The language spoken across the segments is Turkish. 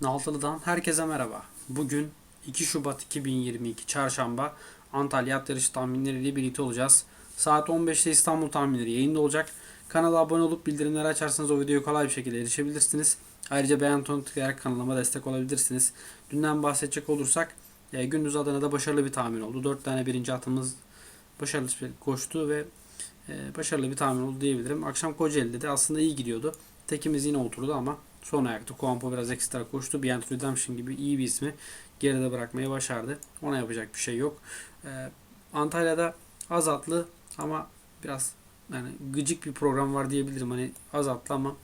Naltılı'dan herkese merhaba. Bugün 2 Şubat 2022 Çarşamba Antalya at yarışı tahminleriyle birlikte olacağız. Saat 15'te İstanbul tahminleri yayında olacak. Kanala abone olup bildirimleri açarsanız o videoya kolay bir şekilde erişebilirsiniz. Ayrıca beğen tonu tıklayarak kanalıma destek olabilirsiniz. Dünden bahsedecek olursak e, gündüz adına da başarılı bir tahmin oldu. 4 tane birinci atımız başarılı koştu ve e, başarılı bir tahmin oldu diyebilirim. Akşam Kocaeli'de de aslında iyi gidiyordu. Tekimiz yine oturdu ama son ayakta Kuampo biraz ekstra koştu. Beyond Redemption gibi iyi bir ismi geride bırakmayı başardı. Ona yapacak bir şey yok. Ee, Antalya'da az atlı ama biraz yani gıcık bir program var diyebilirim. Hani az atlı ama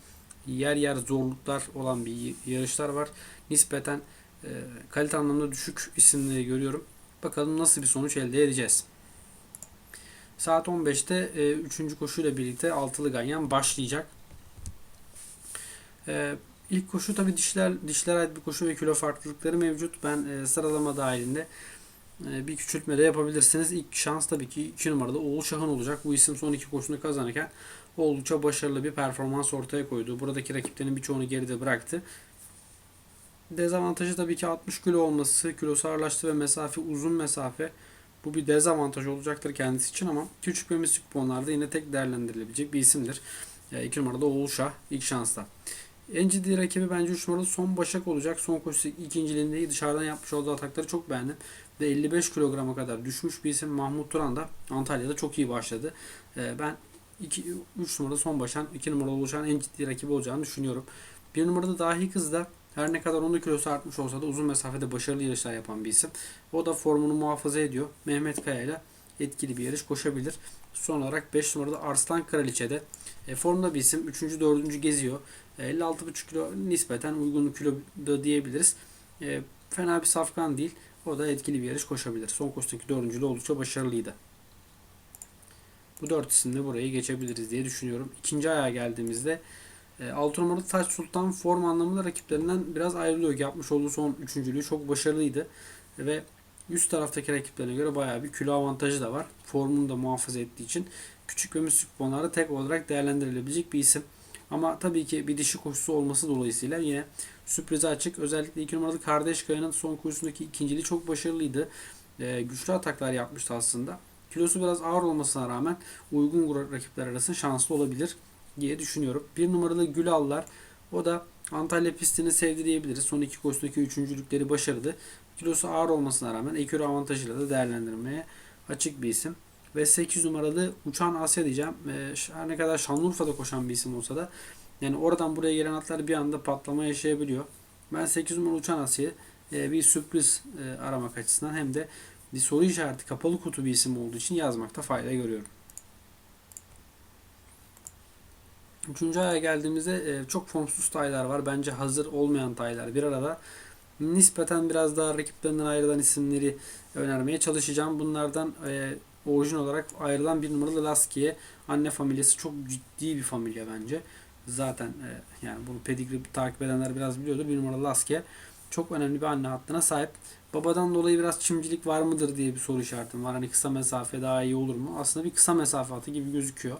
yer yer zorluklar olan bir yarışlar var. Nispeten e, kalite anlamda düşük isimleri görüyorum. Bakalım nasıl bir sonuç elde edeceğiz. Saat 15'te 3. koşuyla birlikte altılı ganyan başlayacak. Ee, ilk koşu tabi dişler dişler ait bir koşu ve kilo farklılıkları mevcut. Ben e, sıralama dahilinde e, bir küçültme de yapabilirsiniz. İlk şans tabii ki 2 numarada Oğul Şahan olacak. Bu isim son iki koşunu kazanırken oldukça başarılı bir performans ortaya koydu. Buradaki rakiplerinin birçoğunu geride bıraktı. Dezavantajı tabii ki 60 kilo olması, kilosu ağırlaştı ve mesafe uzun mesafe. Bu bir dezavantaj olacaktır kendisi için ama küçük ve mislik puanlarda yine tek değerlendirilebilecek bir isimdir. 2 numarada Oğul Şah ilk şansta. En ciddi rakibi bence 3 numaralı Son Başak olacak. Son koşusu ikinciliğinde dışarıdan yapmış olduğu atakları çok beğendim. Ve 55 kilograma kadar düşmüş bir isim Mahmut Turan da Antalya'da çok iyi başladı. Ee, ben 2, 3 numaralı Son Başan, 2 numaralı oluşan en ciddi rakibi olacağını düşünüyorum. 1 numarada Dahi Kız da her ne kadar onun kilosu artmış olsa da uzun mesafede başarılı yarışlar yapan bir isim. O da formunu muhafaza ediyor. Mehmet Kaya ile etkili bir yarış koşabilir. Son olarak 5 numarada Arslan Kraliçe'de e, formda bir isim. 3. 4. geziyor. 56,5 kilo nispeten uygun kilo da diyebiliriz. E, fena bir safkan değil. O da etkili bir yarış koşabilir. Son koştaki dördüncülü oldukça başarılıydı. Bu dört isimle burayı geçebiliriz diye düşünüyorum. İkinci ayağa geldiğimizde e, 6 numaralı Taç Sultan form anlamında rakiplerinden biraz ayrılıyor. Yapmış olduğu son üçüncülüğü çok başarılıydı. Ve üst taraftaki rakiplerine göre bayağı bir kilo avantajı da var. Formunu da muhafaza ettiği için küçük ve müslük tek olarak değerlendirilebilecek bir isim. Ama tabii ki bir dişi koşusu olması dolayısıyla yine sürprize açık. Özellikle 2 numaralı Kardeş Kaya'nın son koşusundaki ikinciliği çok başarılıydı. E, güçlü ataklar yapmıştı aslında. Kilosu biraz ağır olmasına rağmen uygun rakipler arasında şanslı olabilir diye düşünüyorum. Bir numaralı Gülallar o da Antalya pistini sevdi diyebiliriz. Son iki koşudaki üçüncülükleri başarılı. Kilosu ağır olmasına rağmen ekür avantajıyla da değerlendirmeye açık bir isim. Ve 8 numaralı Uçan Asya diyeceğim. Ee, her ne kadar Şanlıurfa'da koşan bir isim olsa da yani oradan buraya gelen atlar bir anda patlama yaşayabiliyor. Ben 8 numaralı Uçan Asya'yı e, bir sürpriz e, aramak açısından hem de bir soru işareti kapalı kutu bir isim olduğu için yazmakta fayda görüyorum. Üçüncü aya geldiğimizde e, çok formsuz taylar var. Bence hazır olmayan taylar bir arada. Nispeten biraz daha rakiplerinden ayrılan isimleri önermeye çalışacağım. Bunlardan e, orijin olarak ayrılan bir numaralı Laski'ye anne familyası çok ciddi bir familya bence. Zaten e, yani bunu pedigree takip edenler biraz biliyordu. Bir numaralı Laski'ye çok önemli bir anne hattına sahip. Babadan dolayı biraz çimcilik var mıdır diye bir soru işaretim var. Hani kısa mesafe daha iyi olur mu? Aslında bir kısa mesafe atı gibi gözüküyor.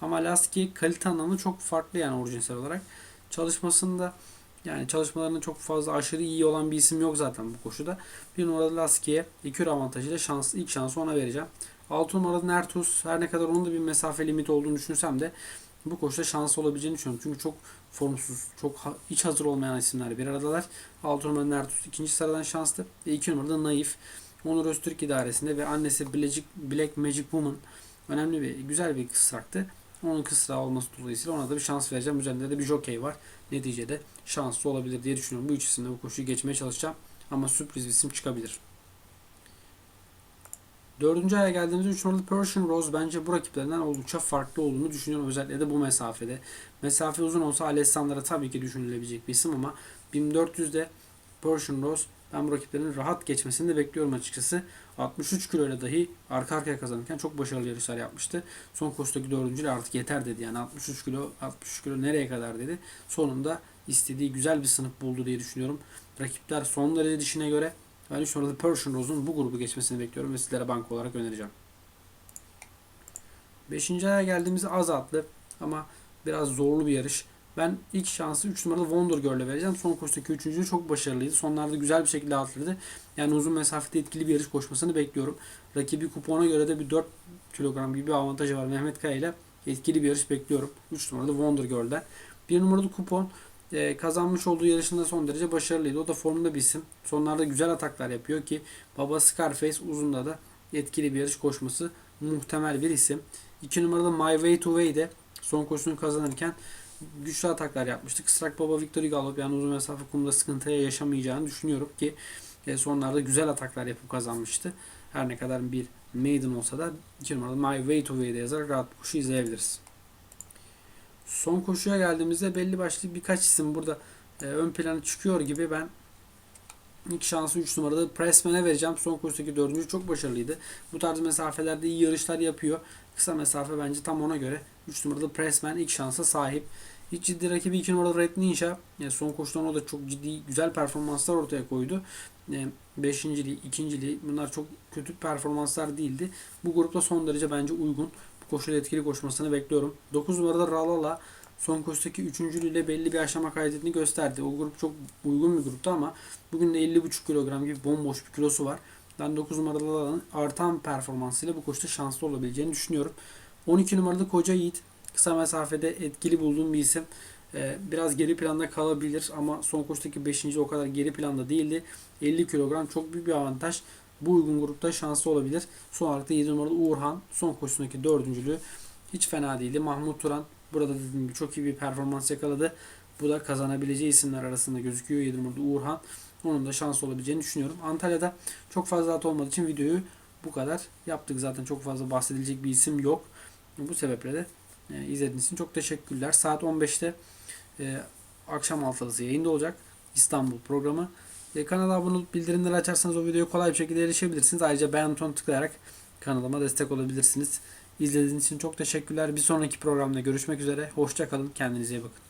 Ama Laski kalite anlamında çok farklı yani orijinsel olarak. Çalışmasında yani çalışmalarının çok fazla aşırı iyi olan bir isim yok zaten bu koşuda. Bir numaralı Laski'ye iki avantajıyla şans, ilk şansı ona vereceğim. 6 numaralı Nertus her ne kadar onun da bir mesafe limiti olduğunu düşünsem de bu koşuda şans olabileceğini düşünüyorum. Çünkü çok formsuz, çok hiç hazır olmayan isimler bir aradalar. 6 numaralı Nertus ikinci sıradan şanslı. Ve 2 numaralı Naif. Onur Öztürk idaresinde ve annesi Black, Black Magic Woman önemli bir, güzel bir kısraktı. Onun kısra olması dolayısıyla ona da bir şans vereceğim. Üzerinde de bir jockey var. Neticede şanslı olabilir diye düşünüyorum. Bu üç isimle bu koşuyu geçmeye çalışacağım. Ama sürpriz bir isim çıkabilir. Dördüncü aya geldiğimizde 3 numaralı Persian Rose bence bu rakiplerinden oldukça farklı olduğunu düşünüyorum. Özellikle de bu mesafede. Mesafe uzun olsa Alessandra tabii ki düşünülebilecek bir isim ama 1400'de Persian Rose ben bu rakiplerin rahat geçmesini de bekliyorum açıkçası. 63 kiloyla dahi arka arkaya kazanırken çok başarılı yarışlar yapmıştı. Son koşudaki dördüncüyle artık yeter dedi. Yani 63 kilo 63 kilo nereye kadar dedi. Sonunda istediği güzel bir sınıf buldu diye düşünüyorum. Rakipler son derece dişine göre ben 3 numaralı Persian Rose'un bu grubu geçmesini bekliyorum ve sizlere banka olarak önereceğim. 5. aya geldiğimizde az atlı ama biraz zorlu bir yarış. Ben ilk şansı 3 numaralı Wonder Girl'e vereceğim. Son koşudaki 3. çok başarılıydı. Sonlarda güzel bir şekilde atladı. Yani uzun mesafede etkili bir yarış koşmasını bekliyorum. Rakibi kupona göre de bir 4 kilogram gibi bir avantajı var. Mehmet Kaya ile etkili bir yarış bekliyorum. 3 numaralı Wonder Girl'den. 1 numaralı kupon e, kazanmış olduğu yarışında son derece başarılıydı. O da formda bir isim. Sonlarda güzel ataklar yapıyor ki baba Scarface uzunda da etkili bir yarış koşması muhtemel bir isim. 2 numaralı My Way to Way de son koşusunu kazanırken güçlü ataklar yapmıştı. Kısrak Baba Victory Galop yani uzun mesafe kumda sıkıntıya yaşamayacağını düşünüyorum ki e, sonlarda güzel ataklar yapıp kazanmıştı. Her ne kadar bir maiden olsa da 2 numaralı My Way to Way'de yazarak rahat koşu izleyebiliriz. Son koşuya geldiğimizde belli başlı birkaç isim burada e, ön plana çıkıyor gibi ben ilk şansı 3 numaralı Pressman'e vereceğim. Son koşudaki 4. çok başarılıydı. Bu tarz mesafelerde iyi yarışlar yapıyor. Kısa mesafe bence tam ona göre 3 numaralı Pressman ilk şansa sahip. Hiç ciddi rakibi 2 numaralı Red Ninja. Yani son koşudan o da çok ciddi güzel performanslar ortaya koydu. Yani beşinciliği, ikinciliği bunlar çok kötü performanslar değildi. Bu grupta son derece bence uygun. Bu koşuda etkili koşmasını bekliyorum. 9 numarada Ralala son koşudaki üçüncülüğüyle belli bir aşama kaydettiğini gösterdi. O grup çok uygun bir gruptu ama bugün de 50,5 kilogram gibi bomboş bir kilosu var. Ben 9 numaralı Lala'nın artan performansıyla bu koşuda şanslı olabileceğini düşünüyorum. 12 numaralı Koca Yiğit kısa mesafede etkili bulduğum bir isim. Ee, biraz geri planda kalabilir ama son koşudaki 5. o kadar geri planda değildi. 50 kilogram çok büyük bir avantaj. Bu uygun grupta şanslı olabilir. Son olarak da 7 numaralı Uğurhan son koşusundaki dördüncülüğü hiç fena değildi. Mahmut Turan burada dediğim gibi çok iyi bir performans yakaladı. Bu da kazanabileceği isimler arasında gözüküyor. 7 numaralı Uğurhan. Onun da şanslı olabileceğini düşünüyorum. Antalya'da çok fazla at olmadığı için videoyu bu kadar yaptık. Zaten çok fazla bahsedilecek bir isim yok. Bu sebeple de e, izlediğiniz için çok teşekkürler. Saat 15'te e, akşam altısı yayında olacak İstanbul programı. E, kanala abone olup bildirimleri açarsanız o videoya kolay bir şekilde erişebilirsiniz. Ayrıca beğen butonuna tıklayarak kanalıma destek olabilirsiniz. İzlediğiniz için çok teşekkürler. Bir sonraki programda görüşmek üzere. Hoşçakalın. Kendinize iyi bakın.